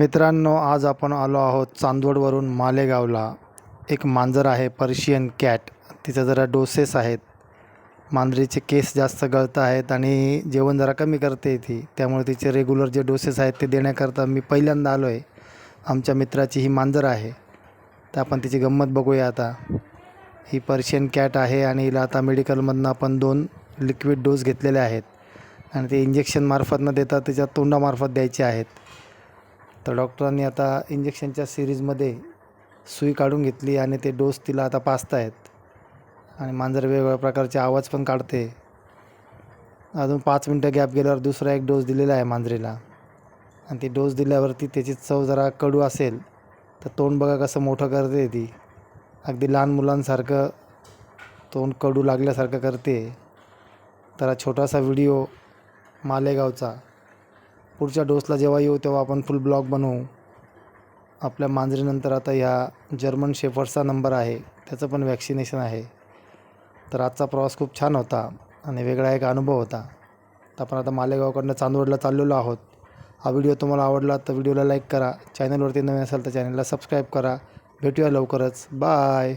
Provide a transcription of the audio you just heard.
मित्रांनो आज आपण आलो आहोत चांदवडवरून मालेगावला. एक मांजर आहे पर्शियन कॅट. तिचं जरा डोसेस आहेत. मांजरीचे केस जास्त गळत आहेत आणि जेवण जरा कमी करते ती. त्यामुळे तिचे रेग्युलर जे डोसेस आहेत ते देण्याकरता मी पहिल्यांदा आलो आहे आमच्या मित्राची ही मांजर आहे. तर आपण तिची गंमत बघूया आता. ही पर्शियन कॅट आहे आणि हिला आता मेडिकलमधनं आपण दोन लिक्विड डोस घेतलेले आहेत. आणि ते इंजेक्शनमार्फत न देता तिच्या तोंडामार्फत द्यायचे आहेत. तर डॉक्टरांनी आता इंजेक्शनच्या सिरीजमध्ये सुई काढून घेतली आणि ते डोस तिला आता पाचतायत. आणि मांजर वेगवेगळ्या प्रकारचे आवाज पण काढते. अजून पाच मिनटं गॅप गेल्यावर दुसरा एक डोस दिलेला आहे मांजरीला. आणि ती डोस दिल्यावरती त्याची चव जरा कडू असेल तर तोंड बघा कसं मोठं करते ती. अगदी लहान मुलांसारखं तोंड कडू लागल्यासारखं करते. तर हा छोटासा व्हिडिओ मालेगावचा. पुढच्या डोसला जेव्हा येऊ तेव्हा आपण फुल ब्लॉग बनवू. आपल्या मांजरीनंतर आता ह्या जर्मन शेफर्डचा नंबर आहे. त्याचं पण वॅक्सिनेशन आहे. तर आजचा प्रवास खूप छान होता आणि वेगळा एक अनुभव होता. तर आपण आता मालेगावकडनं चांदवडला चाललेलो आहोत. हा व्हिडिओ तुम्हाला आवडला तर व्हिडिओला लाईक करा. चॅनलवरती नवीन असाल तर चॅनलला सबस्क्राईब करा. भेटूया लवकरच. बाय